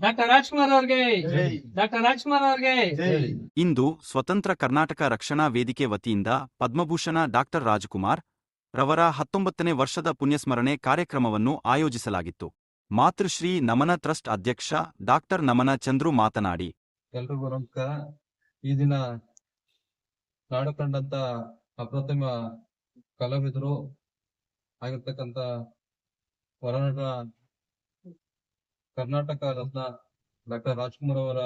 Doctor Rajkumar ಅವ್ರಿಗೆ. Doctor Rajkumar ಅವ್ರಿಗೆ. ಇಂದು ಸ್ವತಂತ್ರ ಕರ್ನಾಟಕ ರಕ್ಷಣಾ ವೇದಿಕೆ ವತಿಯಿಂದ ಪದ್ಮಭೂಷಣ ಡಾಕ್ಟರ್ ರಾಜಕುಮಾರ್ ರವರ ಹತ್ತೊಂಬತ್ತನೇ ವರ್ಷದ ಪುಣ್ಯಸ್ಮರಣೆ ಕಾರ್ಯಕ್ರಮವನ್ನು ಆಯೋಜಿಸಲಾಗಿತ್ತು. ಮಾತೃಶ್ರೀ ನಮನ ಟ್ರಸ್ಟ್ ಅಧ್ಯಕ್ಷ ಡಾಕ್ಟರ್ ನಮನ ಚಂದ್ರು ಮಾತನಾಡಿ. ಎಲ್ರಿಗೂ ನಮಸ್ಕಾರ. ಈ ದಿನ ನಾಡು ಕಂಡಂತ ಅಪ್ರತಿಮ ಕಲಾವಿದರು ಆಗಿರ್ತಕ್ಕಂತ ಹೊರನಾಡ ಕರ್ನಾಟಕ ರತ್ನ ಡಾಕ್ಟರ್ ರಾಜ್ಕುಮಾರ್ ಅವರ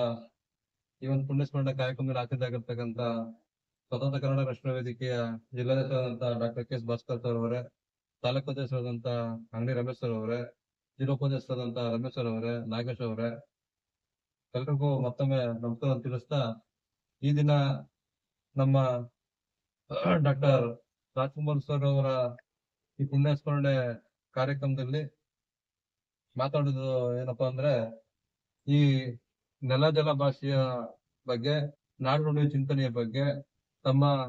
ಈ ಒಂದು ಪುಣ್ಯಸ್ಮರಣ ಕಾರ್ಯಕ್ರಮದಲ್ಲಿ ಆಚರಿಸಾಗಿರ್ತಕ್ಕಂಥ ಸ್ವತಂತ್ರ ಕನ್ನಡ ರಕ್ಷಣಾ ವೇದಿಕೆಯ ಜಿಲ್ಲಾಧ್ಯಕ್ಷರಾದಂತ doctor K S Bhaskar sir ಅವರೇ, ತಾಲೂಕು ಅಧ್ಯಕ್ಷರಾದಂತ ಅಂಗಡಿ ರಮೇಶ್ ಸರ್ ಅವರೇ ಜಿಲ್ಲೋಪಾಧ್ಯಕ್ಷರಾದಂತ ರಮೇಶ್ ಸರ್ ಅವರೇ, ನಾಗೇಶ್ ಅವರೇ. ಎಲ್ರಿಗೂ ಮತ್ತೊಮ್ಮೆ ನಮಸ್ಕಾರ ತಿಳಿಸ್ತಾ ಈ ದಿನ ನಮ್ಮ ಡಾಕ್ಟರ್ ರಾಜ್ಕುಮಾರ್ ಸರ್ ಅವರ ಈ ಪುಣ್ಯಸ್ಮರಣೆ ಕಾರ್ಯಕ್ರಮದಲ್ಲಿ ಮಾತಾಡೋದು ಏನಪ್ಪಾ ಅಂದ್ರೆ, ಈ ನೆಲ ಜಲ ಭಾಷೆಯ ಬಗ್ಗೆ ನಾಡು ನುಡಿ ಚಿಂತನೆಯ ಬಗ್ಗೆ, ತಮ್ಮ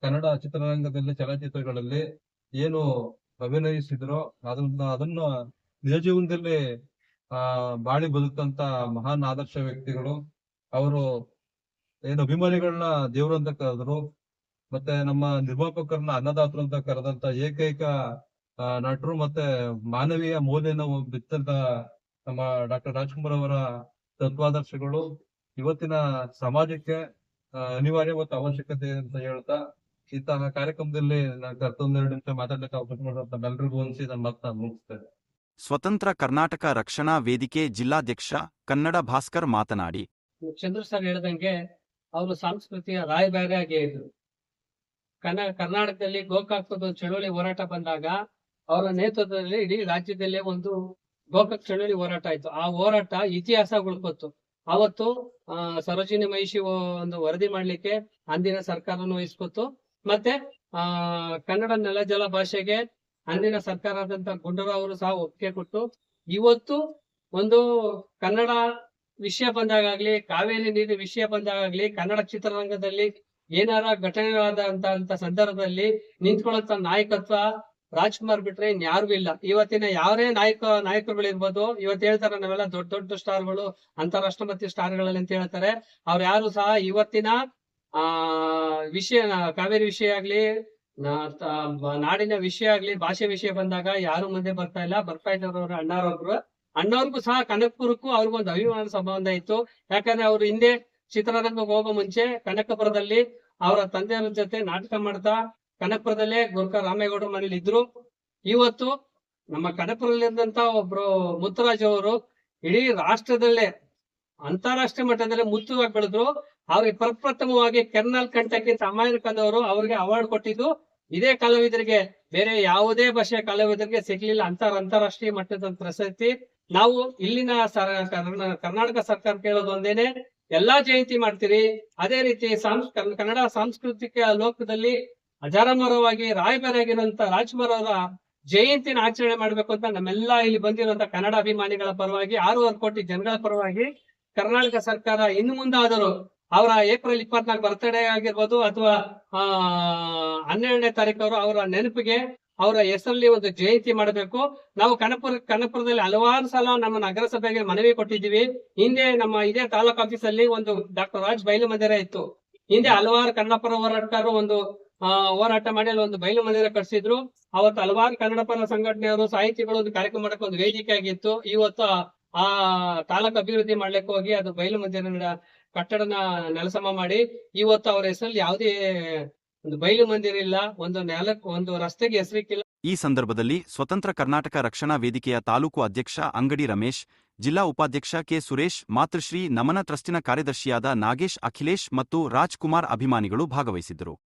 ಕನ್ನಡ ಚಿತ್ರರಂಗದಲ್ಲಿ ಚಲನಚಿತ್ರಗಳಲ್ಲಿ ಏನು ಅಭಿನಯಿಸಿದ್ರು ಅದನ್ನ ಅದನ್ನ ನಿಜ ಜೀವನದಲ್ಲಿ, ಆ, ಬಾಳಿ ಬದುಕಂತ ಮಹಾನ್ ಆದರ್ಶ ವ್ಯಕ್ತಿಗಳು. ಅವರು ಏನು ಅಭಿಮಾನಿಗಳನ್ನ ದೇವ್ರು ಅಂತ ಕರೆದ್ರು, ಮತ್ತೆ ನಮ್ಮ ನಿರ್ಮಾಪಕರನ್ನ ಅನ್ನದಾತರು ಅಂತ ಕರೆದಂತ ಏಕೈಕ ನಟರು ಮತ್ತೆ ಮಾನವೀಯ ಮೌಲ್ಯನ ಬಿತ್ತಂತ ನಮ್ಮ ಡಾಕ್ಟರ್ ರಾಜ್ಕುಮಾರ್ ಅವರ ತತ್ವಾದರ್ಶಗಳು ಇವತ್ತಿನ ಸಮಾಜಕ್ಕೆ ಅನಿವಾರ್ಯ ಮತ್ತು ಅವಶ್ಯಕತೆ ಅಂತ ಹೇಳ್ತಾ ಇಂತಹ ಕಾರ್ಯಕ್ರಮದಲ್ಲಿ ನಾನು ಕರ್ತೊಂದೆರಡು ನಿಮಿಷ ಮಾತಾಡ್ಲಿಕ್ಕೆ ಅವಕಾಶ ಮಾಡಿದಂತ ಎಲ್ಲರಿಗೂ ಅನ್ಸಿ ನನ್ನ ಮಾತನ್ನ ಮುಗಿಸ್ತೇನೆ. ಸ್ವತಂತ್ರ ಕರ್ನಾಟಕ ರಕ್ಷಣಾ ವೇದಿಕೆ ಜಿಲ್ಲಾಧ್ಯಕ್ಷ ಕನ್ನಡ ಭಾಸ್ಕರ್ ಮಾತನಾಡಿ. ಚಂದ್ರ ಸರ್ ಹೇಳ್ದಂಗೆ ಅವರು ಸಾಂಸ್ಕೃತಿಕ ರಾಯಭಾರಿಯಾಗಿ ಇದ್ರು. ಕನ್ನ ಕರ್ನಾಟಕದಲ್ಲಿ ಗೋಕಾಕದ ಒಂದು ಚಳುವಳಿ ಹೋರಾಟ ಬಂದಾಗ ಅವರ ನೇತೃತ್ವದಲ್ಲಿ ಇಡೀ ರಾಜ್ಯದಲ್ಲೇ ಒಂದು ಗೋಕಾಕ್ ಚಳುವಳಿ ಹೋರಾಟ ಆಯ್ತು. ಆ ಹೋರಾಟ ಇತಿಹಾಸ ಉಳ್ಕೊತ್ತು ಅವತ್ತು, ಆ, ಸರೋಜಿನಿ ಮಹಿಷಿ ಒಂದು ವರದಿ ಮಾಡ್ಲಿಕ್ಕೆ ಅಂದಿನ ಸರ್ಕಾರನು ವಹಿಸ್ಕೊತ್ತು. ಮತ್ತೆ, ಆ, ಕನ್ನಡ ನೆಲ ಜಲ ಭಾಷೆಗೆ ಅಂದಿನ ಸರ್ಕಾರದಂತ ಗುಂಡೂರಾವ್ ಅವರು ಸಹ ಒಪ್ಪಿಗೆ ಕೊಟ್ಟು, ಇವತ್ತು ಒಂದು ಕನ್ನಡ ವಿಷಯ ಬಂದಾಗಲಿ ಕಾವೇರಿ ನೀರಿನ ವಿಷಯ ಬಂದಾಗಲಿ ಕನ್ನಡ ಚಿತ್ರರಂಗದಲ್ಲಿ ಏನಾರ ಘಟನೆಗಳಾದಂತ ಸಂದರ್ಭದಲ್ಲಿ ನಿಂತ್ಕೊಳ್ಳಂತ ನಾಯಕತ್ವ ರಾಜ್ಕುಮಾರ್ ಬಿಟ್ರೆ ಇನ್ಯಾರಿಗೂ ಇಲ್ಲ. ಇವತ್ತಿನ ಯಾರೇ ನಾಯಕ, ನಾಯಕರುಗಳಿರ್ಬೋದು, ಇವತ್ತು ಹೇಳ್ತಾರೆ ನಾವೆಲ್ಲ ದೊಡ್ಡ ದೊಡ್ಡ ಸ್ಟಾರ್ಗಳು ಅಂತಾರಾಷ್ಟ್ರಪತಿ ಮಟ್ಟದ ಸ್ಟಾರ್ಗಳಲ್ಲಿ ಅಂತ ಹೇಳ್ತಾರೆ. ಅವ್ರು ಯಾರು ಸಹ ಇವತ್ತಿನ, ಆ, ವಿಷಯ, ಕಾವೇರಿ ವಿಷಯ ಆಗ್ಲಿ ನಾಡಿನ ವಿಷಯ ಆಗ್ಲಿ, ಭಾಷೆ ವಿಷಯ ಬಂದಾಗ ಯಾರು ಮುಂದೆ ಬರ್ತಾ ಇಲ್ಲ. ಬರ್ತಾ ಇದ್ದವ್ರು ಅಣ್ಣಾರೊಬ್ರು. ಅಣ್ಣವ್ರಿಗೂ ಸಹ ಕನಕಪುರಕ್ಕೂ ಅವ್ರಿಗೊಂದು ಅಭಿಮಾನ ಸಂಬಂಧ ಇತ್ತು. ಯಾಕಂದ್ರೆ ಅವ್ರು ಹಿಂದೆ ಚಿತ್ರರಂಗಕ್ಕೆ ಹೋಗೋ ಮುಂಚೆ ಕನಕಪುರದಲ್ಲಿ ಅವರ ತಂದೆಯವರ ಜೊತೆ ನಾಟಕ ಮಾಡ್ತಾ ಕನಕಪುರದಲ್ಲೇ ಗೋರ್ಖ ರಾಮೇಗೌಡರ ಮನೇಲಿ ಇದ್ರು. ಇವತ್ತು ನಮ್ಮ ಕನಕಪುರದಲ್ಲಿದ್ದಂತ ಒಬ್ರು ಮುತ್ತುರಾಜ್ ಅವರು ಇಡೀ ರಾಷ್ಟ್ರದಲ್ಲೇ, ಅಂತಾರಾಷ್ಟ್ರೀಯ ಮಟ್ಟದಲ್ಲಿ ಮುತ್ತುವಾಗಿ ಬೆಳೆದ್ರು. ಅವ್ರಿಗೆ ಪ್ರಪ್ರಥಮವಾಗಿ ಕೆರ್ನಾಲ್ ಕಂಠಕ್ಕಿಂತ ಅಮಾಯರ್ ಅವರು ಅವ್ರಿಗೆ ಅವಾರ್ಡ್ ಕೊಟ್ಟಿದ್ದು. ಇದೇ ಕಲಾವಿದರಿಗೆ, ಬೇರೆ ಯಾವುದೇ ಭಾಷೆಯ ಕಲಾವಿದರಿಗೆ ಸಿಗ್ಲಿಲ್ಲ. ಅಂತಾರ, ಅಂತಾರಾಷ್ಟ್ರೀಯ ಮಟ್ಟದ ಪ್ರಶಸ್ತಿ. ನಾವು ಇಲ್ಲಿನ ಸರ್ ಕರ್ನಾಟಕ ಸರ್ಕಾರ ಕೇಳೋದು ಒಂದೇನೆ, ಎಲ್ಲಾ ಜಯಂತಿ ಮಾಡ್ತೀರಿ. ಅದೇ ರೀತಿ ಸಾಂಸ್ ಕನ್ನಡ ಸಾಂಸ್ಕೃತಿಕ ಲೋಕದಲ್ಲಿ ಅಜಾರಮರವಾಗಿ ರಾಯಭಾರಿಯಾಗಿರುವಂತ ರಾಜ್ಮರವರ ಜಯಂತಿನ ಆಚರಣೆ ಮಾಡ್ಬೇಕು ಅಂತ ನಮ್ಮೆಲ್ಲಾ ಇಲ್ಲಿ ಬಂದಿರುವಂತ ಕನ್ನಡ ಅಭಿಮಾನಿಗಳ ಪರವಾಗಿ ಆರೂವರೆ ಕೋಟಿ ಜನಗಳ ಪರವಾಗಿ ಕರ್ನಾಟಕ ಸರ್ಕಾರ ಇನ್ನು ಮುಂದಾದರೂ ಅವರ ಏಪ್ರಿಲ್ ಇಪ್ಪತ್ನಾಲ್ಕು ಬರ್ತ್ಡೇ ಆಗಿರ್ಬೋದು ಅಥವಾ, ಆ, ಹನ್ನೆರಡನೇ ತಾರೀಕು ಅವರು ನೆನಪಿಗೆ ಅವರ ಹೆಸರಲ್ಲಿ ಒಂದು ಜಯಂತಿ ಮಾಡಬೇಕು. ನಾವು ಕನಪುರ, ಕನಪುರದಲ್ಲಿ ಹಲವಾರು ಸಲ ನಮ್ಮ ನಗರಸಭೆಗೆ ಮನವಿ ಕೊಟ್ಟಿದ್ದೀವಿ. ಹಿಂದೆ ನಮ್ಮ, ಇದೇ ತಾಲೂಕ್ ಆಫೀಸಲ್ಲಿ ಒಂದು ಡಾಕ್ಟರ್ ರಾಜ್ ಬಯಲು ಮಂದಿರ ಇತ್ತು. ಹಿಂದೆ ಹಲವಾರು ಕನ್ನಡ ಪರ ಹೋರಾಟಗಾರರು ಒಂದು ಹೋರಾಟ ಮಾಡಿ ಅಲ್ಲಿ ಒಂದು ಬಯಲು ಮಂದಿರ ಕಟ್ಸಿದ್ರು. ಅವತ್ತು ಹಲವಾರು ಕನ್ನಡ ಪರ ಸಂಘಟನೆಯವರು, ಸಾಹಿತಿಗಳು ಒಂದು ಕಾರ್ಯಕ್ರಮ ಮಾಡಕ್ಕೆ ಒಂದು ವೇದಿಕೆ ಆಗಿತ್ತು. ಇವತ್ತು ಆ- ತಾಲೂಕ್ ಅಭಿವೃದ್ಧಿ ಮಾಡ್ಲಿಕ್ಕೆ ಹೋಗಿ ಅದು ಬಯಲು ಮಂದಿರ ಕಟ್ಟಡನ ನೆಲಸಮ ಮಾಡಿ, ಇವತ್ತು ಅವರ ಹೆಸರಲ್ಲಿ ಯಾವುದೇ ಒಂದು ಬಯಲು ಮಂದಿರ ಇಲ್ಲ, ಒಂದು ನೆಲಕ್ಕೆ ಒಂದು ರಸ್ತೆಗೆ ಹೆಸರಿಕ್ಕಿಲ್ಲ. ಈ ಸಂದರ್ಭದಲ್ಲಿ ಸ್ವತಂತ್ರ ಕರ್ನಾಟಕ ರಕ್ಷಣಾ ವೇದಿಕೆಯ ತಾಲೂಕು ಅಧ್ಯಕ್ಷ ಅಂಗಡಿ ರಮೇಶ್, ಜಿಲ್ಲಾ ಉಪಾಧ್ಯಕ್ಷ ಕೆ ಸುರೇಶ್, ಮಾತೃಶ್ರೀ ನಮನ ಟ್ರಸ್ಟಿನ ಕಾರ್ಯದರ್ಶಿಯಾದ ನಾಗೇಶ್, ಅಖಿಲೇಶ್ ಮತ್ತು ರಾಜ್ಕುಮಾರ್ ಅಭಿಮಾನಿಗಳು ಭಾಗವಹಿಸಿದ್ದರು.